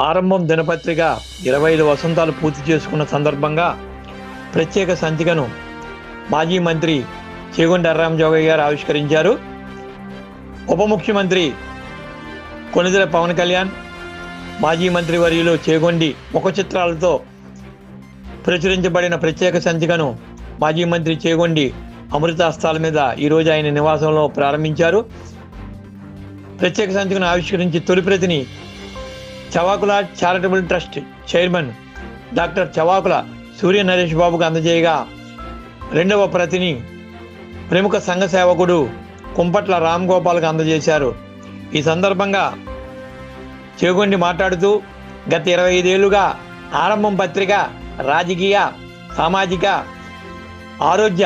ఆరంభం దినపత్రిక ఇరవై ఐదు వసంతాలు పూర్తి చేసుకున్న సందర్భంగా ప్రత్యేక సంచికను మాజీ మంత్రి చేగొండ ఎర్రాం జోగయ్య గారు ఆవిష్కరించారు. ఉప ముఖ్యమంత్రి కొనిదెల పవన్ కళ్యాణ్ మాజీ మంత్రి వర్యులు చేగొండి ముఖ చిత్రాలతో ప్రచురించబడిన ప్రత్యేక సంచికను మాజీ మంత్రి చేగొండి అమృతాస్తాల మీద ఈరోజు ఆయన నివాసంలో ప్రారంభించారు. ప్రత్యేక సంచికను ఆవిష్కరించి తొలి ప్రతిని Chavakula charitable trust chairman doctor Chavakula Surya Naresh బాబుకు అందజేయగా రెండవ ప్రతిని ప్రముఖ సంఘ సేవకుడు కుంపట్ల రామ్ గోపాల్కు అందజేశారు. ఈ సందర్భంగా చేగొండి మాట్లాడుతూ గత ఇరవై ఐదేళ్ళుగా ఆరంభం పత్రిక రాజకీయ సామాజిక ఆరోగ్య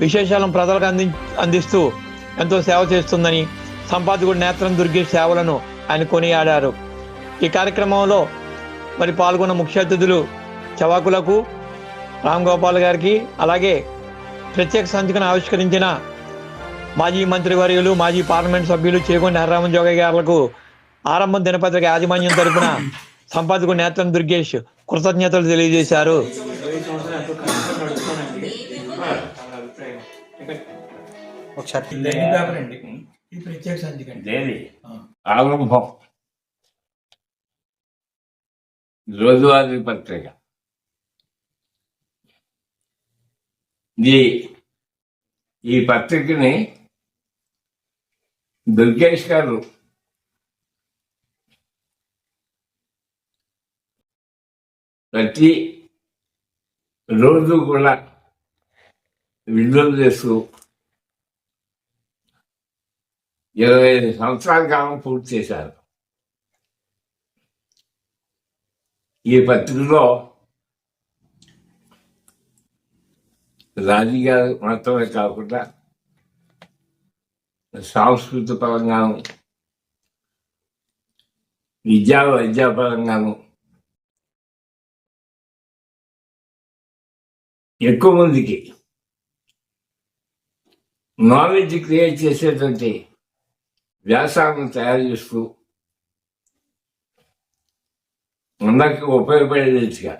విశేషాలను ప్రజలకు అంది అందిస్తూ ఎంతో సేవ చేస్తుందని సంపాదకుడు నేత్రం దుర్గే సేవలను ఆయన కొనియాడారు. ఈ కార్యక్రమంలో మరి పాల్గొన్న ముఖ్య అతిథులు చవాకులకు రామ్ గోపాల్ గారికి అలాగే ప్రత్యేక సంచికను ఆవిష్కరించిన మాజీ మంత్రివర్యులు మాజీ పార్లమెంట్ సభ్యులు చేకొండ హర్రామన్ జోగయ్య గారులకు ఆరంభం దినపత్రిక యాజమాన్యం తరపున సంపాదకుడు నేత్రం దుర్గేష్ కృతజ్ఞతలు తెలియజేశారు. ఒకసారి ఇది ప్రత్యేక సంచిక రోజువారీ పత్రిక. ఈ ఈ పత్రికని దుర్గేష్ గారు ప్రతి రోజు కూడా విడుదల చేస్తూ ఇరవై ఐదు సంవత్సరాల కాలం పూర్తి చేశారు. ఈ పత్రికలో రాజకీయాలు మాత్రమే కాకుండా సాంస్కృతిక పరంగాను విద్యా వైద్య పరంగాను ఎక్కువ మందికి నాలెడ్జ్ క్రియేట్ చేసేటువంటి వ్యాసాలను తయారు చేస్తూ అందరికీ ఉపయోగపడేదిగా.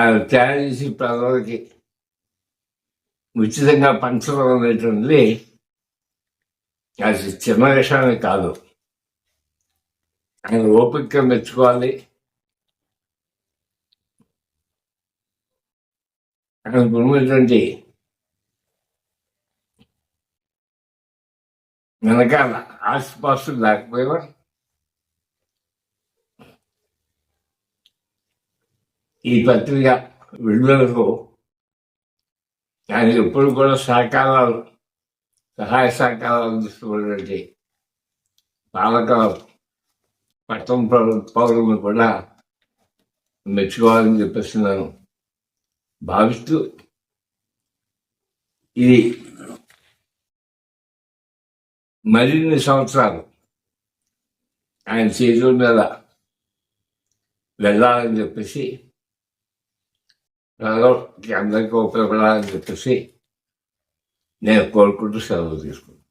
అది తయారు చేసి ప్రజలకి ఉచితంగా పంచడం అనేటువంటిది అది చిన్న విషయమే కాదు. ఆయన ఓపిక మెచ్చుకోవాలి. ఆయనకు ఉన్నటువంటి వెనకాల ఆస్తిపాస్తులు లేకపోయినా ఈ పత్రిక విడుదలకు ఆయన ఎప్పుడు కూడా సహకారాలు సహాయ సహకారాలు అందిస్తున్నటువంటి పాలక పట్టణ పౌర- పౌరులను కూడా మెచ్చుకోవాలని చెప్పేసి నేను భావిస్తూ ఇది మరిన్ని సంవత్సరాలు ఆయన చేతుల మీద వెళ్ళాలని చెప్పేసి ప్రజలకి అందరికీ ఉపయోగపడాలని చెప్పేసి నేను కోరుకుంటూ సెలవు తీసుకుంటాను